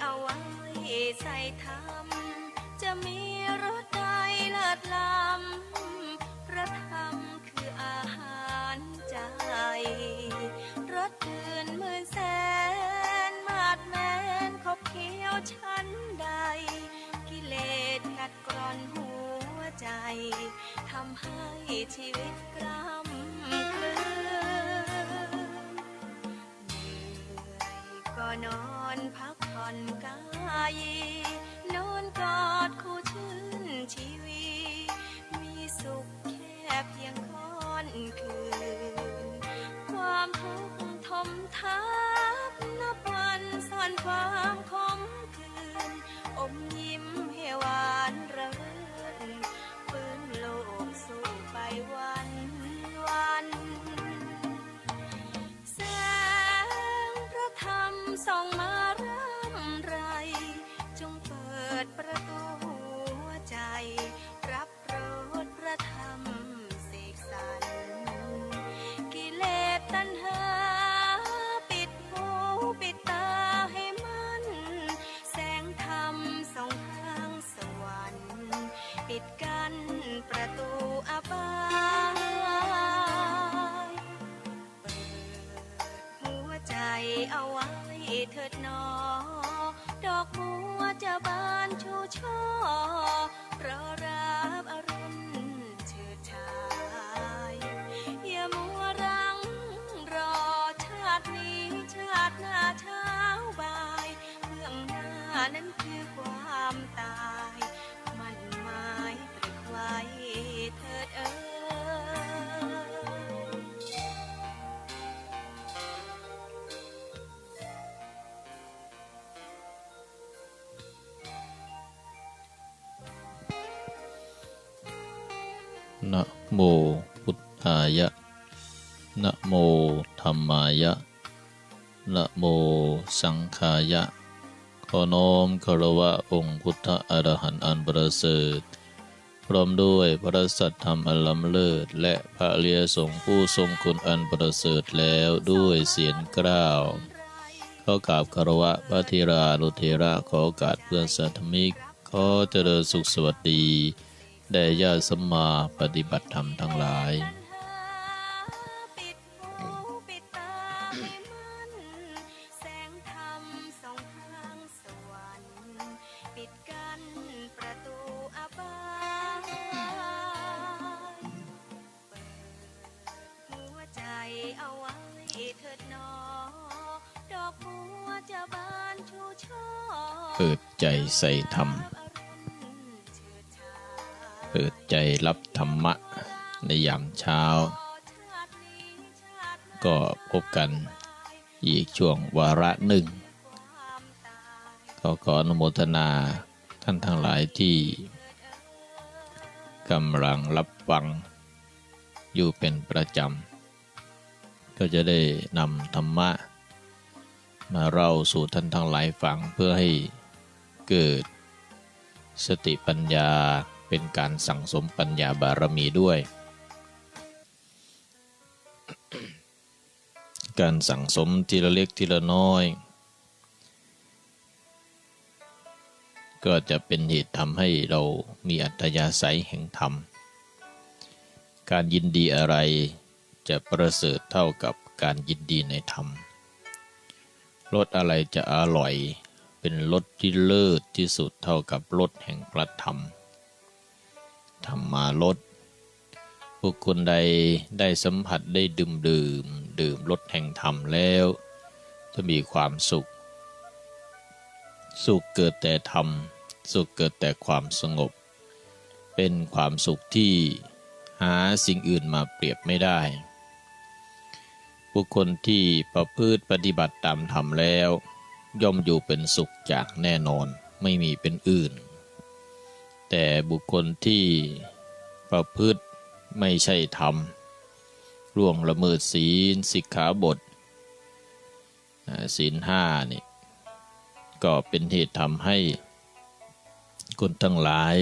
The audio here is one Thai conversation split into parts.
เอาไว้ใส่ธรรมจะมีรสใดเลิศล้ำพระธรรมคืออาหารใจ รสตื่นหมื่นแสนมาดแมนขบเคี้ยวชั้นใด กิเลสกัดกร่อนหัวใจทำให้ชีวิตกล้ำกลืนเหนื่อยก็นอน อนกายนอนกอดคู่ชื่นชีวี มีสุขแค่เพียงค่อนคืน ความทุกข์ทมทับนับวันซ่อนความ ปิ โมสังฆายะ ขอน้อมคารวะองค์พุทธอรหันต์อันประเสริฐพร้อมด้วยพระสัทธรรมอันล้ำเลิศ และพระเลียสงผู้ทรงคุณอันประเสริฐแล้วด้วยเสียงกล้าวขอกราบคารวะพระธีรานุเทระขอโอกาสเพื่อนสัตมิก ขอเจริญสุขสวัสดี แด่ญาติสมมาปฏิบัติธรรมทั้งหลาย ใส่ธรรม เปิดใจรับธรรมะในยามเช้า ก็พบกันอีกช่วงวาระหนึ่งก็ขออนุโมทนาท่านทั้งหลายที่กำลังรับฟังอยู่เป็นประจำ ก็จะได้นำธรรมะ มาเล่าสู่ท่านทั้งหลายฟังเพื่อให้ เกิด สติปัญญาเป็นการสั่งสมปัญญาบารมีด้วย การสั่งสมทีละเล็กทีละน้อย ก็จะเป็นเหตุทำให้เรามีอัตยาศัยแห่งธรรม การยินดีอะไรจะประเสริฐเท่ากับการยินดีในธรรมรสอะไรจะอร่อย เป็นรสที่เลิศที่สุดเท่ากับรสแห่งพระธรรม ธรรมารสบุคคลใดได้สัมผัสได้ดื่มดื่ม ดื่มรสแห่งธรรมแล้ว จะมีความสุข สุขเกิดแต่ธรรม สุขเกิดแต่ความสงบ เป็นความสุขที่หาสิ่งอื่นมาเปรียบไม่ได้บุคคลที่ประพฤติปฏิบัติตามธรรมแล้ว ย่อมอยู่เป็นสุขจากแน่นอนไม่มีเป็นอื่น แต่บุคคลที่ประพฤติไม่ใช่ธรรมร่วงละเมิดศีลสิกขาบทศีลห้านี่ก็เป็นเหตุทำให้คนทั้งหลาย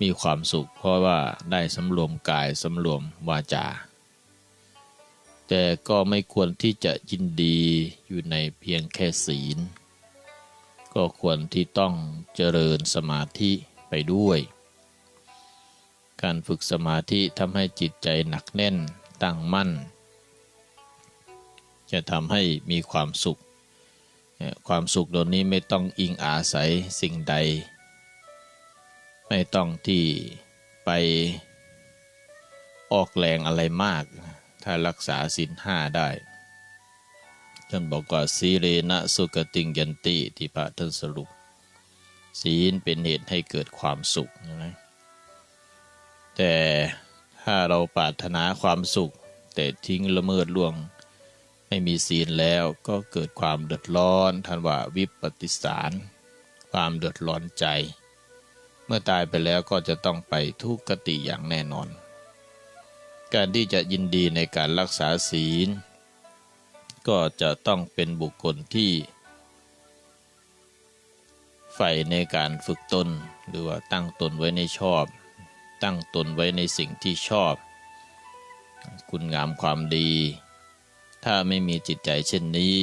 มีความสุขเพราะว่าได้สำรวมกายสำรวมวาจา แต่ก็ไม่ควรที่จะยินดีอยู่ในเพียงแค่ศีล ก็ควรที่ต้องเจริญสมาธิไปด้วย การฝึกสมาธิทำให้จิตใจหนักแน่นตั้งมั่น จะทำให้มีความสุข ความสุขโดนนี้ไม่ต้องอิงอาศัยสิ่งใด ไม่ต้องที่ไปออกแรงอะไรมาก ถ้ารักษาศีลห้าได้ท่านบอกว่าสีเรนะสุกติงยันติที่พระท่านสรุป ศีลเป็นเหตุให้เกิดความสุขนะแต่ถ้าเราปรารถนาความสุข แต่ทิ้งละเมิดล่วง ไม่มีศีลแล้วก็เกิดความเดือดร้อนท่านว่าวิปฏิสาร ความเดือดร้อนใจ เมื่อตายไปแล้วก็จะต้องไปทุกขติอย่างแน่นอน การที่จะยินดีในการรักษาศีล ก็จะต้องเป็นบุคคลที่ใฝ่ในการฝึกตน หรือว่าตั้งตนไว้ในชอบ ตั้งตนไว้ในสิ่งที่ชอบ คุณงามความดี ถ้าไม่มีจิตใจเช่นนี้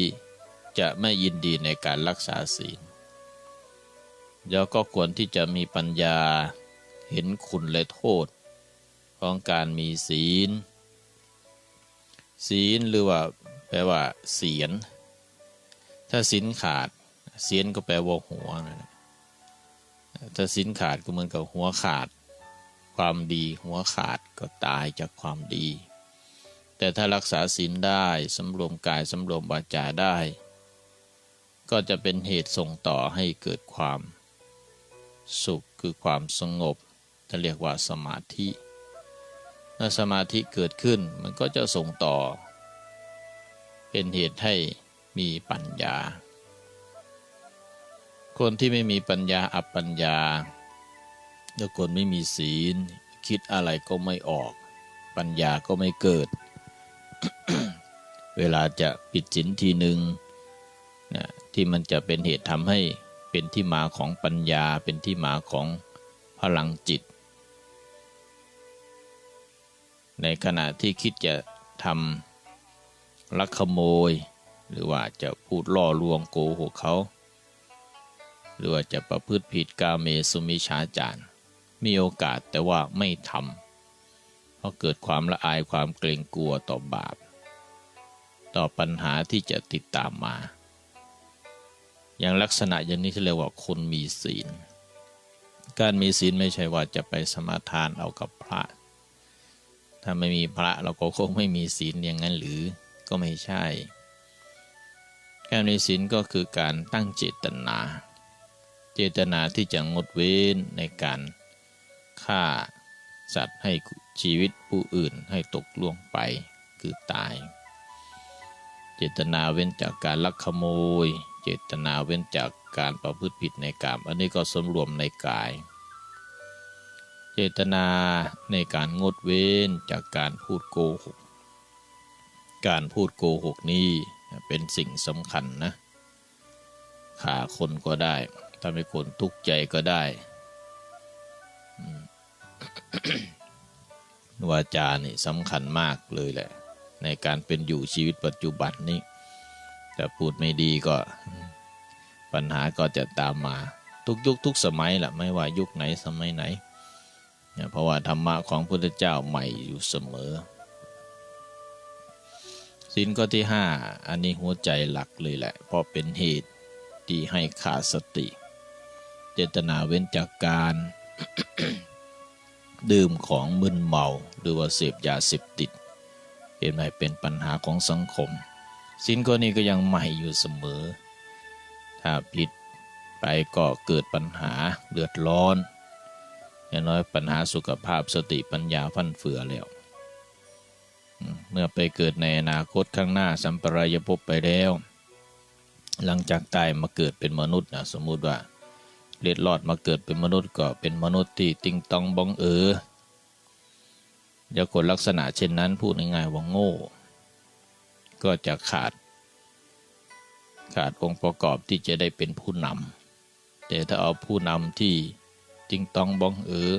จะไม่ยินดีในการรักษาศีล แล้วก็ควรที่จะมีปัญญาเห็นคุณและโทษ ของการมีศีล ศีลหรือว่าแปลว่าเสียน ถ้าศีลขาดเสียนก็แปลว่าหัวนะถ้าศีลขาดก็เหมือนกับหัวขาด ความดีหัวขาดก็ตายจากความดี แต่ถ้ารักษาศีลได้สำรวมกายสำรวมวาจาได้ ก็จะเป็นเหตุส่งต่อให้เกิดความ สุขคือความสงบจะเรียกว่าสมาธิ สมาธิเกิดขึ้นมันก็จะส่งต่อ เป็นเหตุให้มีปัญญา คนที่ไม่มีปัญญาอัปปัญญาแล้วคนไม่มีศีล คิดอะไรก็ไม่ออก ปัญญาก็ไม่เกิด เวลาจะปิดสินทีหนึ่งนะที่มันจะเป็นเหตุทำให้เป็นที่มาของปัญญาเป็นที่มาของพลังจิต ในขณะที่คิดจะทำลักขโมย หรือว่าจะพูดล่อลวงโกหกเขา หรือว่าจะประพฤติผิดกาเมสุมิชาจารมีโอกาสแต่ว่าไม่ทำเพราะเกิดความละอายความเกรงกลัวต่อบาป ต่อปัญหาที่จะติดตามมา อย่างลักษณะอย่างนี้ที่เรียกว่าคนมีศีล การมีศีลไม่ใช่ว่าจะไปสมาทานเอากับพระ ถ้าไม่มีพระเราก็คงไม่มีศีลอย่างนั้นหรือก็ไม่ใช่ การมีศีลก็คือการตั้งเจตนา เจตนาที่จะงดเว้นในการฆ่าสัตว์ให้ชีวิตผู้อื่นให้ตกล่วงไปคือตาย เจตนาเว้นจากการลักขโมย เจตนาเว้นจากการประพฤติผิดในกามอันนี้ก็สมรวมในกาย เจตนาในการงดเว้นจากการพูดโกหก การพูดโกหกนี้เป็นสิ่งสำคัญนะขาคนก็ได้ทำให้คนทุกข์ใจก็ได้ วาจานี่สำคัญมากเลยแหละ ในการเป็นอยู่ชีวิตปัจจุบันนี้แต่พูดไม่ดีก็ปัญหาก็จะตามมา ทุกยุคทุกสมัยแหละไม่ว่ายุคไหนสมัยไหน เพราะว่าธรรมะของพระเจ้าใหม่อยู่เสมอสินข้อที่ห้าอันนี้หัวใจหลักเลยแหละ เพราะเป็นเหตุที่ให้ขาดสติ เจตนาเว้นจากการ ดื่มของมึนเมาหรือว่าเสพยาเสพติดเห็นไหมเป็นปัญหาของสังคมสินข้อนี้ก็ยังใหม่อยู่เสมอ ถ้าผิดไปก็เกิดปัญหาเดือดร้อน อย่างน้อยปัญหาสุขภาพสติปัญญาฟั่นเฟือแล้ว เมื่อไปเกิดในอนาคตข้างหน้าสัมปรายภพไปแล้ว หลังจากตายมาเกิดเป็นมนุษย์นะสมมุติว่าเล็ดลอดมาเกิดเป็นมนุษย์ก็เป็นมนุษย์ที่ติงตองบองเออเดี๋ยวคนลักษณะเช่นนั้นพูดง่ายๆว่าโง่ ก็จะขาด ขาดองค์ประกอบที่จะได้เป็นผู้นำแต่ถ้าเอาผู้นำที่ ติงตองบองเออ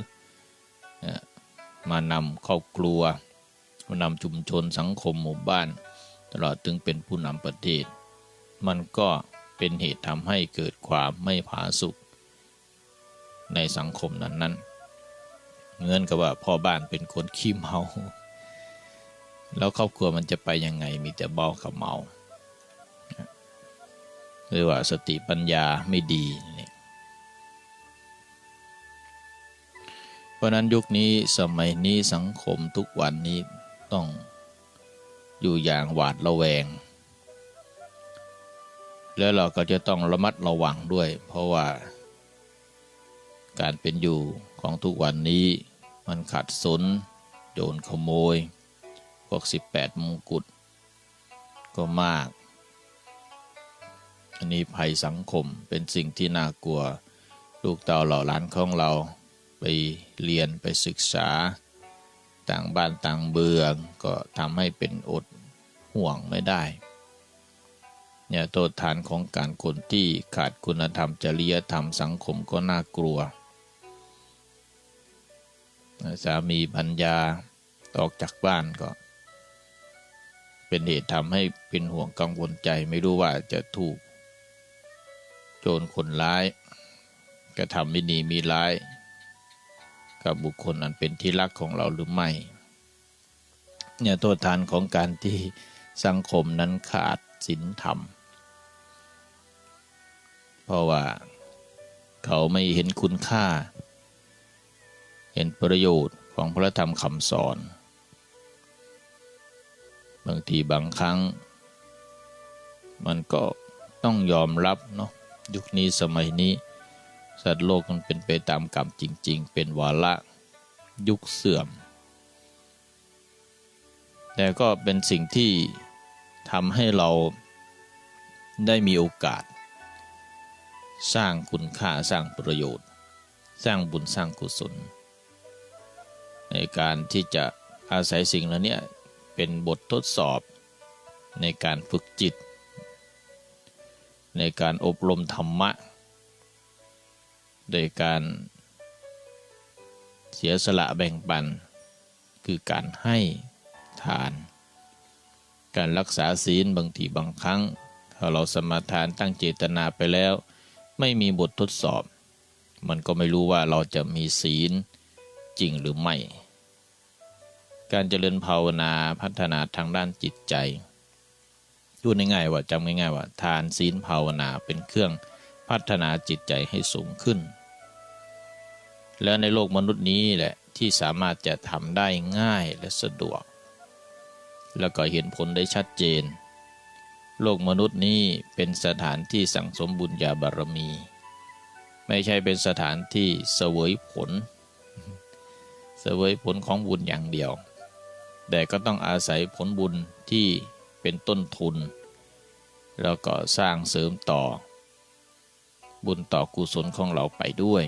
มานำครอบครัวผู้นำชุมชนสังคมหมู่บ้าน ตลอดถึงเป็นผู้นำประเทศ มันก็เป็นเหตุทำให้เกิดความไม่ผาสุกในสังคมนั้นนั้นเหมือนกับว่าพ่อบ้านเป็นคนขี้เมา แล้วครอบครัวมันจะไปยังไงมีแต่เบ้ากับเมาหรือว่าสติปัญญาไม่ดี เพราะนั้นยุคนี้สมัยนี้สังคมทุกวันนี้ต้องอยู่อย่างหวาดระแวง แล้วเราก็จะต้องระมัดระวังด้วย เพราะว่า การเป็นอยู่ของทุกวันนี้มันขัดสนโจรขโมย พวก 18 มงกุฎก็มาก อันนี้ภัยสังคมเป็นสิ่งที่น่ากลัว ลูกเต่าเหล่าหลานของเรา ไปเรียนไปศึกษาต่างบ้านต่างเบืองก็ทำให้เป็นอดห่วงไม่ได้เนี่ยโทษฐานของการคนที่ขาดคุณธรรมจริยธรรมสังคมก็น่ากลัว สามีพัญญาออกจากบ้านก็ เป็นเหตุทำให้เป็นห่วงกังวลใจไม่รู้ว่าจะถูก โจรคนร้าย กระทำไม่ดีมีร้าย กับบุคคลอันเป็นที่รักของเราหรือไม่ เนี่ยโทษทานของการที่สังคมนั้นขาดศีลธรรม เพราะว่าเขาไม่เห็นคุณค่า เห็นประโยชน์ของพระธรรมคำสอน บางทีบางครั้ง มันก็ต้องยอมรับเนาะยุคนี้สมัยนี้ สัตว์โลกมันเป็นไปตามกรรมจริง ๆ เป็นวาระยุคเสื่อม แต่ก็เป็นสิ่งที่ทำให้เราได้มีโอกาส สร้างคุณค่าสร้างประโยชน์ สร้างบุญสร้างกุศล ในการที่จะอาศัยสิ่งเหล่านี้เป็นบททดสอบในการฝึกจิต ในการอบรมธรรมะ โดยการเสียสละแบ่งปัน คือการให้ทาน การรักษาศีลบางทีบางครั้ง ถ้าเราสมาทานตั้งเจตนาไปแล้ว ไม่มีบททดสอบ มันก็ไม่รู้ว่าเราจะมีศีลจริงหรือไม่ การเจริญภาวนาพัฒนาทางด้านจิตใจพูดง่ายๆว่าจำง่ายๆว่า ทานศีลภาวนาเป็นเครื่องพัฒนาจิตใจให้สูงขึ้น และในโลกมนุษย์นี้แหละที่สามารถจะทำได้ง่ายและสะดวก แล้วก็เห็นผลได้ชัดเจน โลกมนุษย์นี้เป็นสถานที่สั่งสมบุญญาบารมี ไม่ใช่เป็นสถานที่เสวยผล เสวยผลของบุญอย่างเดียว แต่ก็ต้องอาศัยผลบุญที่เป็นต้นทุน แล้วก็สร้างเสริมต่อ บุญต่อกุศลของเราไปด้วย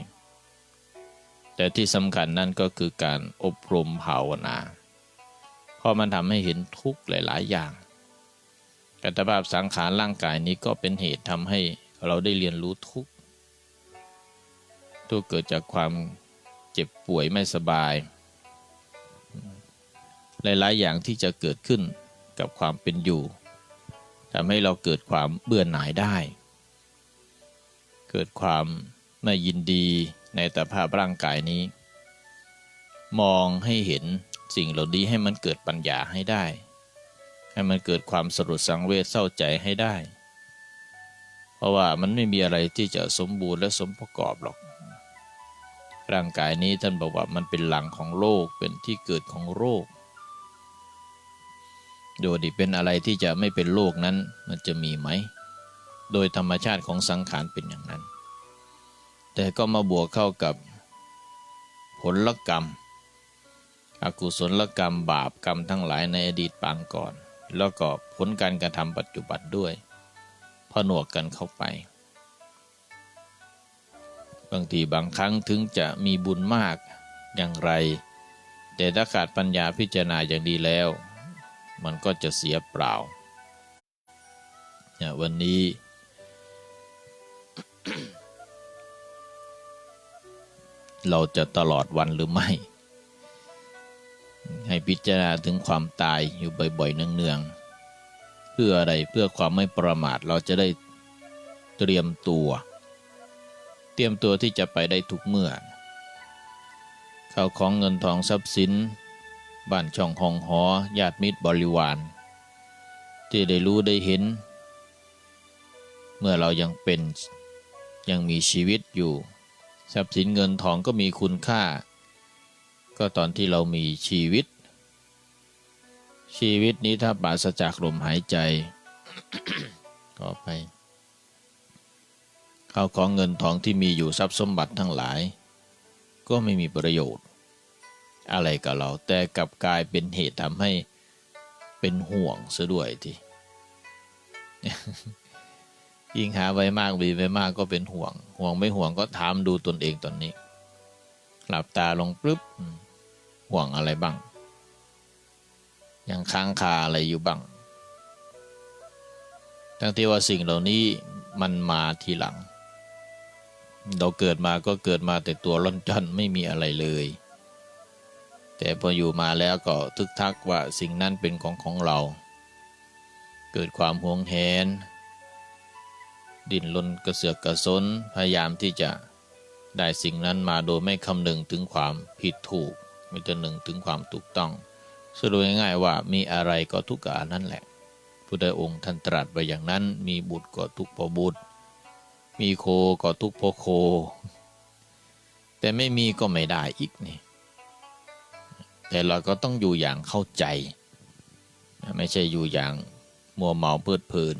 แต่ที่สำคัญนั่นก็คือการอบรมภาวนา เพราะมันทำให้เห็นทุกข์หลาย ๆ อย่างกัตภาพสังขารร่างกายนี้ก็เป็นเหตุทำให้เราได้เรียนรู้ทุกข์ทุกข์เกิดจากความเจ็บป่วยไม่สบาย หลาย ๆ อย่างที่จะเกิดขึ้นกับความเป็นอยู่ทำให้เราเกิดความเบื่อหน่ายได้ เกิดความไม่ยินดี ในแต่ภาพร่างกายนี้ มองให้เห็นสิ่งเหล่านี้ให้มันเกิดปัญญาให้ได้ ให้มันเกิดความสลดสังเวชเศร้าใจให้ได้ เพราะว่ามันไม่มีอะไรที่จะสมบูรณ์และสมประกอบหรอก ร่างกายนี้ท่านบอกว่ามันเป็นหลังของโลกเป็นที่เกิดของโรคโดยที่เป็นอะไรที่จะไม่เป็นโลกนั้นมันจะมีไหม โดยธรรมชาติของสังขารเป็นอย่างนั้น แต่ก็มาบวกเข้ากับผลลกรรม อกุศลกรรมบาปกรรมทั้งหลายในอดีตปางก่อน แล้วก็ผลการกระทำปัจจุบันด้วยผนวกกันเข้าไป บางทีบางครั้งถึงจะมีบุญมากอย่างไร แต่ถ้าขาดปัญญาพิจารณาอย่างดีแล้ว มันก็จะเสียเปล่า วันนี้ เราจะตลอดวันหรือไม่ ให้พิจารณาถึงความตายอยู่บ่อยๆเนืองๆเพื่ออะไรเพื่อความไม่ประมาทเราจะได้เตรียมตัว เตรียมตัวที่จะไปได้ทุกเมื่อข้าวของเงินทองทรัพย์สินบ้านช่องห้องหอญาติมิตรบริวาร ที่ได้รู้ได้เห็น เมื่อเรายังเป็นยังมีชีวิตอยู่ ทรัพย์สินเงินทองก็มีคุณค่า ก็ตอนที่เรามีชีวิต ชีวิตนี้ถ้าปราศจากลมหายใจ ก็ไปข้าวของเงินทองที่มีอยู่ทรัพย์สมบัติทั้งหลาย ก็ไม่มีประโยชน์ อะไรกับเราแต่กลับกลายเป็นเหตุทำให้เป็นห่วงซะด้วยที ยิ่งหาไว้มากมีไว้มากก็เป็นห่วง ห่วงไม่ห่วงก็ถามดูตนเองตอนนี้ หลับตาลงปึ๊บห่วงอะไรบ้าง ยังค้างคาอะไรอยู่บ้าง ทั้งที่ว่าสิ่งเหล่านี้มันมาทีหลัง เราเกิดมาก็เกิดมาแต่ตัวร่อนจ้อนไม่มีอะไรเลย แต่พออยู่มาแล้วก็ทึกทักว่าสิ่งนั้นเป็นของของเรา เกิดความหวงแหน ดิ้นรนกระเสือกกระสนพยายามที่จะได้สิ่งนั้นมาโดยไม่คำนึงถึงความผิดถูก ไม่จะหนึ่งถึงความถูกต้องสรุปง่ายๆว่ามีอะไรก็ทุกข์กับอันนั่นแหละพุทธองค์ท่านตรัสไว้อย่างนั้น มีบุตรก็ทุกข์เพราะบุตร มีโคก็ทุกข์เพราะโค แต่ไม่มีก็ไม่ได้อีกนี่ แต่เราก็ต้องอยู่อย่างเข้าใจ ไม่ใช่อยู่อย่างมัวเมาเพลิดเพลิน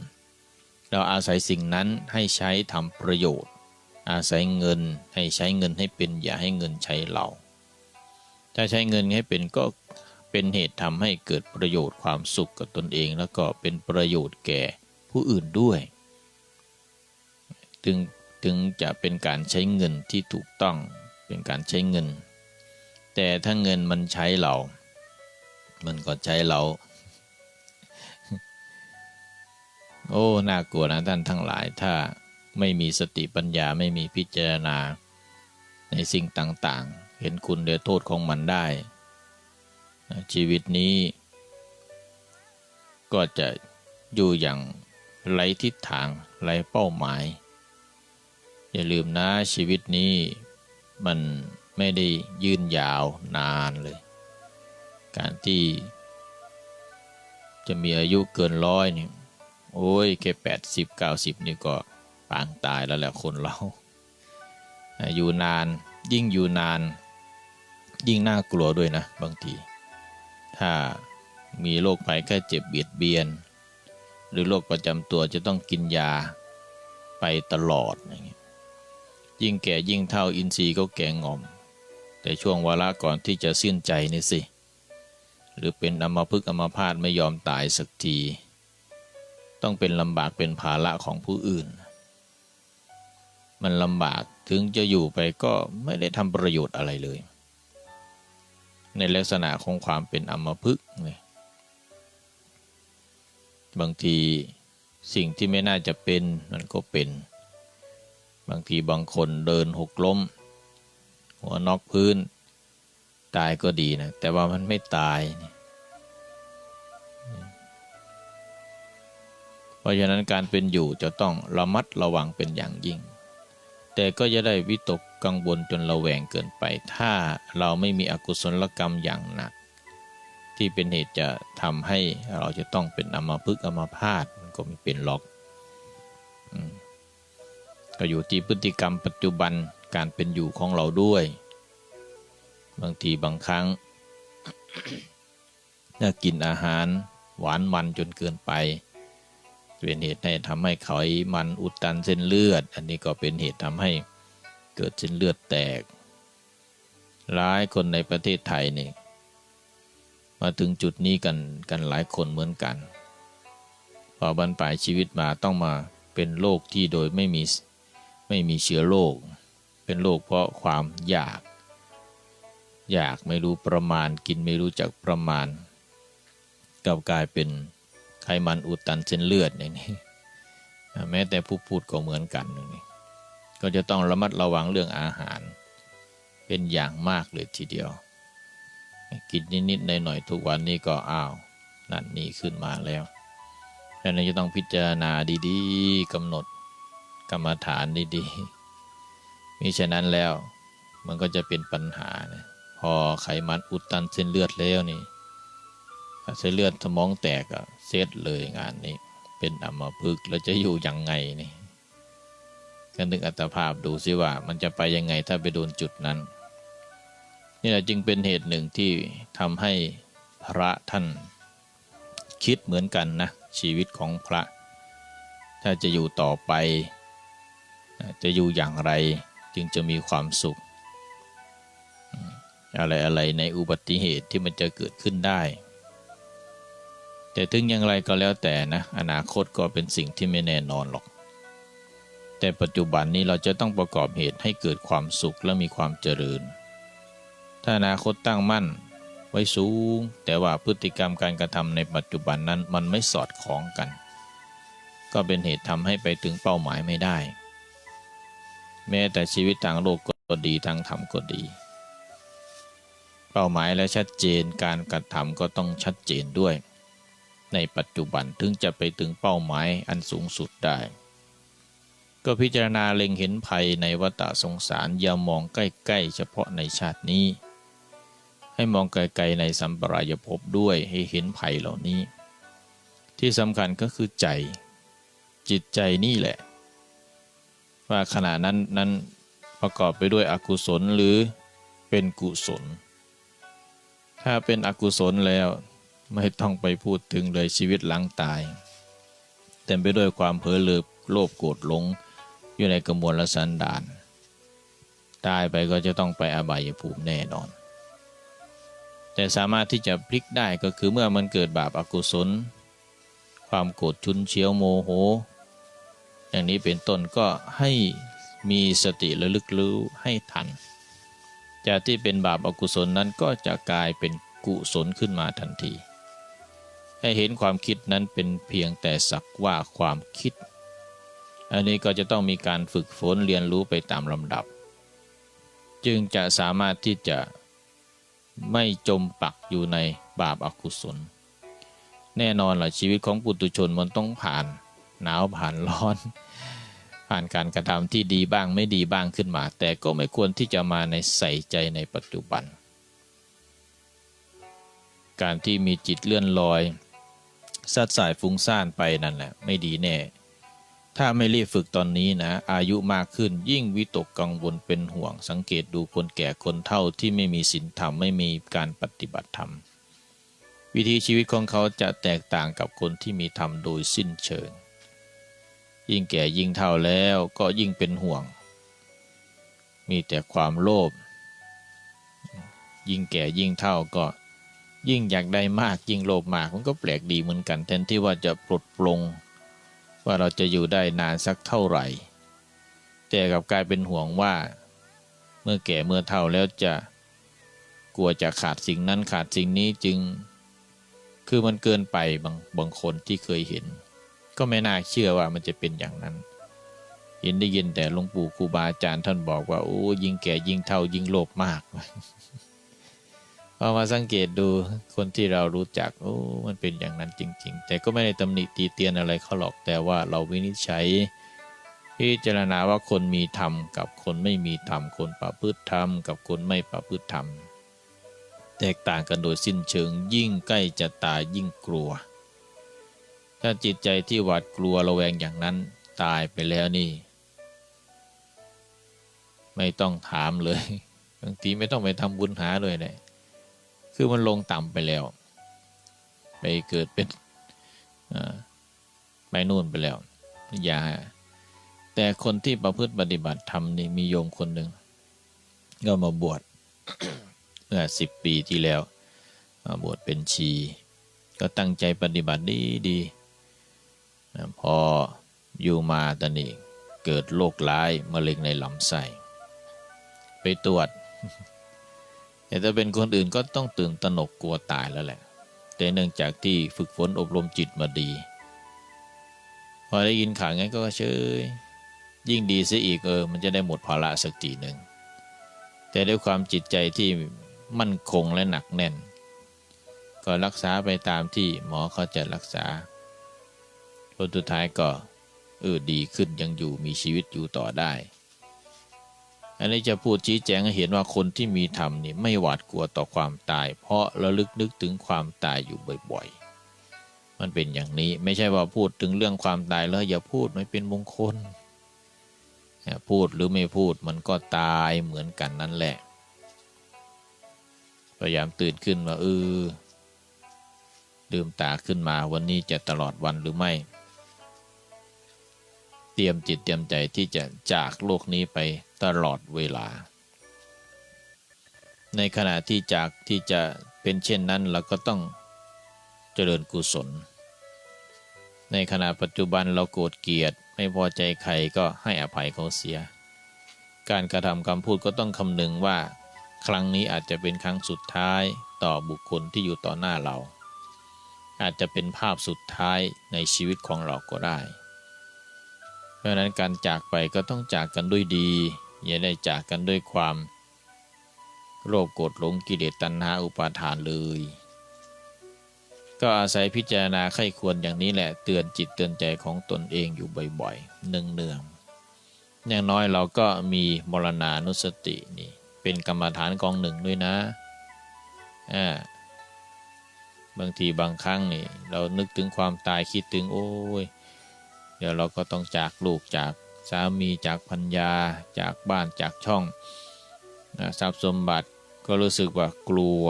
เราอาศัยสิ่งนั้นให้ใช้ทำประโยชน์ อาศัยเงินให้ใช้เงินให้เป็นอย่าให้เงินใช้เรา ถ้าใช้เงินให้เป็นก็เป็นเหตุทำให้เกิดประโยชน์ความสุขกับตนเอง แล้วก็เป็นประโยชน์แก่ผู้อื่นด้วยถึงถึงจะเป็นการใช้เงินที่ถูกต้องเป็นการใช้เงิน แต่ถ้าเงินมันใช้เรา มันก็ใช้เรา โอ้ น่ากลัวนะท่านทั้งหลาย ถ้าไม่มีสติปัญญาไม่มีพิจารณา ในสิ่งต่างๆ เห็นคุณและโทษของมันได้ ชีวิตนี้ ก็จะอยู่อย่างไร้ทิศทางไร้เป้าหมาย อย่าลืมนะชีวิตนี้มันไม่ได้ยืนยาวนานเลย การที่จะมีอายุเกินร้อยนี่ โอ้ยแค่แปดสิบเก้าสิบนี่ก็ปางตายแล้วแหละคนเรา อยู่นานยิ่งอยู่นาน ยิ่งน่ากลัวด้วยนะบางที ถ้ามีโรคภัยแค่เจ็บเบียดเบียน หรือโรคประจำตัวจะต้องกินยาไปตลอดอย่างเงี้ยยิ่งแก่ยิ่งเท่าอินทรีย์ก็แก่งอม แต่ช่วงวาระก่อนที่จะสิ้นใจนี่สิ หรือเป็นอัมพฤกอมพาตไม่ยอมตายสักที ต้องเป็นลำบากเป็นภาระของผู้อื่น มันลำบากถึงจะอยู่ไปก็ไม่ได้ทำประโยชน์อะไรเลย ในลักษณะของความเป็นอมพฤกเนี่ยบางทีสิ่งที่ไม่น่าจะเป็นมันก็เป็น บางทีบางคนเดินหกล้ม หัวนอกพื้น ตายก็ดีนะ แต่ว่ามันไม่ตายนี่ เพราะฉะนั้นการเป็นอยู่จะต้องระมัดระวังเป็นอย่างยิ่ง แต่ก็จะได้วิตกกังวลจนระแวงเกินไป ถ้าเราไม่มีอกุศลกรรมอย่างหนัก ที่เป็นเหตุจะทำให้เราจะต้องเป็นอัมพฤกอมพาตมันก็ไม่เป็นหรอกอก็อยู่ที่พฤติกรรมปัจจุบันการเป็นอยู่ของเราด้วย บางทีบางครั้งถ้ากินอาหารหวานมันจนเกินไป เป็นเหตุให้ทำให้ไขมันอุดตันเส้นเลือด อันนี้ก็เป็นเหตุทำให้เกิดเส้นเลือดแตกหลายคนในประเทศไทยนี่มาถึงจุดนี้กันกันหลายคนเหมือนกัน พอบรรปลายชีวิตมาต้องมาเป็นโรคที่โดยไม่มีไม่มีเชื้อโรคเป็นโรคเพราะความอยาก อยากไม่รู้ประมาณกินไม่รู้จักประมาณกลับกลายเป็น ไขมันอุดตันเส้นเลือดอย่างนี้แม้แต่ผู้พูดก็เหมือนกันอย่างนี้ก็จะต้องระมัดระวังเรื่องอาหาร เป็นอย่างมากเลยทีเดียว กินนิดๆหน่อยๆทุกวันนี้ก็อ้าว นั่นนี่ขึ้นมาแล้วดังนั้นจะต้องพิจารณาดีๆกำหนดกรรมฐานดีๆมิฉะนั้นแล้วมันก็จะเป็นปัญหานะพอไขมันอุดตันเส้นเลือดแล้วนี่ เส้นเลือดสมองแตกอะเซตเลยงานนี้ เป็นอัมพฤกษ์แล้วจะอยู่ยังไงนี่ก็นึกอัตภาพดูสิว่ามันจะไปยังไงถ้าไปโดนจุดนั้น นี่แหละจึงเป็นเหตุหนึ่งที่ทำให้พระท่านคิดเหมือนกันนะ ชีวิตของพระ ถ้าจะอยู่ต่อไป จะอยู่อย่างไรจึงจะมีความสุข อะไรอะไรในอุบัติเหตุที่มันจะเกิดขึ้นได้ แต่ถึงอย่างไรก็แล้วแต่นะ อนาคตก็เป็นสิ่งที่ไม่แน่นอนหรอก แต่ปัจจุบันนี้เราจะต้องประกอบเหตุให้เกิดความสุขและมีความเจริญ ถ้าอนาคตตั้งมั่นไว้สูง แต่ว่าพฤติกรรมการกระทำในปัจจุบันนั้นมันไม่สอดคล้องกัน ก็เป็นเหตุทำให้ไปถึงเป้าหมายไม่ได้ แม้แต่ชีวิตทางโลกก็ดีทางธรรมก็ดี เป้าหมายและชัดเจนการกระทำก็ต้องชัดเจนด้วย ในปัจจุบันถึงจะไปถึงเป้าหมายอันสูงสุดได้ ก็พิจารณาเล็งเห็นภัยในวัฏสงสารอย่ามองใกล้ๆ เฉพาะในชาตินี้ ให้มองไกลๆในสัมปรายภพด้วยให้เห็นภัยเหล่านี้ ที่สำคัญก็คือใจ จิตใจนี่แหละ ว่าขณะนั้นนั้นประกอบไปด้วยอกุศลหรือเป็นกุศล ถ้าเป็นอกุศลแล้ว ไม่ต้องไปพูดถึงเลยชีวิตหลังตาย เต็มไปด้วยความเผลอเลือโลภโกรธหลง อยู่ในกระมวลละสันดานตายไปก็จะต้องไปอบายภูมิแน่นอน แต่สามารถที่จะพลิกได้ก็คือเมื่อมันเกิดบาปอากุศล ความโกรธชุนเชียวโมโห อย่างนี้เป็นต้นก็ให้มีสติระลึกรู้ให้ทัน จากที่เป็นบาปอากุศลนั้นก็จะกลายเป็นกุศลขึ้นมาทันที ให้เห็นความคิดนั้นเป็นเพียงแต่สักว่าความคิด อันนี้ก็จะต้องมีการฝึกฝนเรียนรู้ไปตามลำดับ จึงจะสามารถที่จะไม่จมปักอยู่ในบาปอากุศล แน่นอนล่ะชีวิตของปุถุชนมันต้องผ่านหนาวผ่านร้อน ผ่านการกระทำที่ดีบ้างไม่ดีบ้างขึ้นมา แต่ก็ไม่ควรที่จะมาในใส่ใจในปัจจุบัน การที่มีจิตเลื่อนลอย สัดสายฟุ้งซ่านไปนั่นแหละไม่ดีแน่ ถ้าไม่รีบฝึกตอนนี้นะ อายุมากขึ้นยิ่งวิตกกังวลเป็นห่วง สังเกตดูคนแก่คนเฒ่าที่ไม่มีศีลธรรมไม่มีการปฏิบัติธรรม วิธีชีวิตของเขาจะแตกต่างกับคนที่มีธรรมโดยสิ้นเชิง ยิ่งแก่ยิ่งเฒ่าแล้วก็ยิ่งเป็นห่วง มีแต่ความโลภยิ่งแก่ยิ่งเฒ่าก็ ยิ่งอยากได้มากยิ่งโลภมากมันก็แปลกดีเหมือนกันแทนที่ว่าจะปลดปลง ว่าเราจะอยู่ได้นานสักเท่าไหร่ แต่กลับกลายเป็นห่วงว่า เมื่อแก่เมื่อเฒ่าแล้วจะกลัวจะขาดสิ่งนั้นขาดสิ่งนี้จึง คือมันเกินไปบางบางคนที่เคยเห็น ก็ไม่น่าเชื่อว่ามันจะเป็นอย่างนั้น เห็นได้ยินแต่หลวงปู่ครูบาอาจารย์ท่านบอกว่าโอ้ยิ่งแก่ยิ่งเฒ่ายิ่งโลภมาก พอมาสังเกตดูคนที่เรารู้จักโอ้มันเป็นอย่างนั้นจริง ๆ แต่ก็ไม่ได้ตำหนิตีเตียนอะไรเขาหรอกแต่ว่าเราวินิจฉัยพิจารณาว่าคนมีธรรมกับคนไม่มีธรรม คนประพฤติธรรม กับคนไม่ประพฤติธรรม แตกต่างกันโดยสิ้นเชิงยิ่งใกล้จะตายยิ่งกลัว ถ้าจิตใจที่หวาดกลัวระแวงอย่างนั้นตายไปแล้วนี่ ไม่ต้องถามเลยบางทีไม่ต้องไปทำบุญหาเลยเนี่ย คือมันลงต่ำไปแล้ว ไปเกิดเป็นไปนู่นไปแล้ว อย่า แต่คนที่ประพฤติปฏิบัติธรรมนี่มีโยมคนหนึ่งก็มาบวชเมื่อสิบปีที่แล้วมาบวชเป็นชี ก็ตั้งใจปฏิบัติดีดีพออยู่มาตอนนี้เกิดโรคร้ายมะเร็งในลำไส้ไปตรวจ แต่ถ้าเป็นคนอื่นก็ต้องตื่นตระหนกกลัวตายแล้วแหละ แต่เนื่องจากที่ฝึกฝนอบรมจิตมาดี พอได้ยินข่าวงั้นก็เฉยยิ่งดีซะอีกเออ มันจะได้หมดภาระสักทีหนึ่ง แต่ด้วยความจิตใจที่มั่นคงและหนักแน่น ก็รักษาไปตามที่หมอเขาจะรักษาผลสุดท้ายก็เออดีขึ้นยังอยู่มีชีวิตอยู่ต่อได้ อันนี้จะพูดชี้แจงให้เห็นว่าคนที่มีธรรมนี่ไม่หวาดกลัวต่อความตาย เพราะระลึกนึกถึงความตายอยู่บ่อยๆ มันเป็นอย่างนี้ไม่ใช่ว่าพูดถึงเรื่องความตายแล้วอย่าพูดไม่เป็นมงคล พูดหรือไม่พูดมันก็ตายเหมือนกันนั่นแหละ พยายามตื่นขึ้นว่าเออลืมตาขึ้นมาวันนี้จะตลอดวันหรือไม่ เตรียมจิตเตรียมใจที่จะจากโลกนี้ไป ตลอดเวลา ในขณะที่จากที่จะเป็นเช่นนั้นเราก็ต้องเจริญกุศล ในขณะปัจจุบันเราโกรธเกลียดไม่พอใจใครก็ให้อภัยเขาเสีย การกระทำคำพูดก็ต้องคำนึงว่า ครั้งนี้อาจจะเป็นครั้งสุดท้ายต่อบุคคลที่อยู่ต่อหน้าเรา อาจจะเป็นภาพสุดท้ายในชีวิตของเราก็ได้ เพราะนั้นการจากไปก็ต้องจากกันด้วยดี อย่าได้จากกันด้วยความโรคโกรธหลงกิเลสตัณหาอุปาทานเลย ก็อาศัยพิจารณาไข้ควรอย่างนี้แหละเตือนจิตเตือนใจของตนเองอยู่บ่อยๆเนืองๆอย่างน้อยเราก็มีมรณานุสตินี่เป็นกรรมฐานกองหนึ่งด้วยนะอ่าบางทีบางครั้งนี่เรานึกถึงความตายคิดถึงโอ้ย เดี๋ยวเราก็ต้องจากลูกจาก สามีจากพัญญาจากบ้านจากช่องนะทรัพย์สมบัติก็รู้สึกว่ากลัว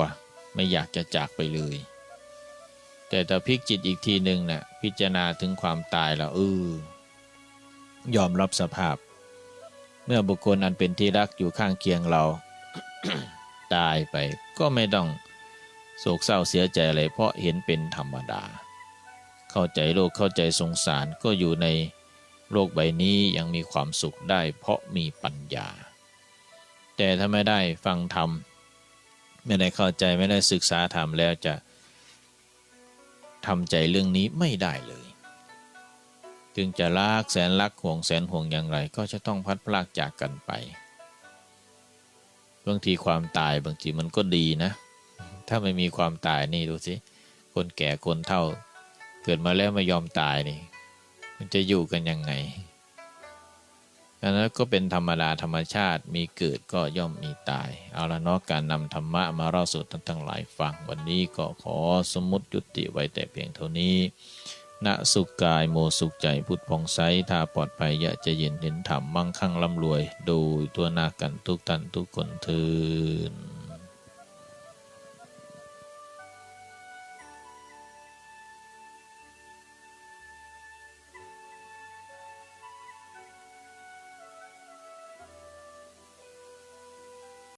ไม่อยากจะจากไปเลย แต่ถ้าพลิกจิตอีกทีหนึ่งนะ่ะพิจารณาถึงความตายแล้วเออยอมรับสภาพ เมื่อบุคคลอันเป็นที่รักอยู่ข้างเคียงเรา ตายไปก็ไม่ต้องโศกเศร้าเสียใจอะไรเพราะเห็นเป็นธรรมดา เข้าใจโลกเข้าใจสงสารก็อยู่ใน โลกใบนี้ยังมีความสุขได้เพราะมีปัญญา แต่ถ้าไม่ได้ฟังธรรม ไม่ได้เข้าใจไม่ได้ศึกษาธรรมแล้วจะทำใจเรื่องนี้ไม่ได้เลย จึงจะรักแสนรักห่วงแสนห่วงอย่างไร ก็จะต้องพัดพลากจากกันไป บางทีความตายบางทีมันก็ดีนะ ถ้าไม่มีความตายนี่ดูสิ คนแก่คนเฒ่า เกิดมาแล้วไม่ยอมตายนี่ มันจะอยู่กันยังไงอันนั้นก็เป็นธรรมดาธรรมชาติมีเกิดก็ย่อมมีตาย เอาละเนาะการนำธรรมะมาเล่าสู่ท่านทั้งหลายฟัง วันนี้ก็ขอสมมติยุติไว้แต่เพียงเท่านี้ณสุขกายโมสุขใจพุทธพองไซถ้าปลอดภัยยะจะเย็นเห็นธรรมมั่งคั่งร่ำรวยโดยตัวนากันทุกท่านทุกคนเทิน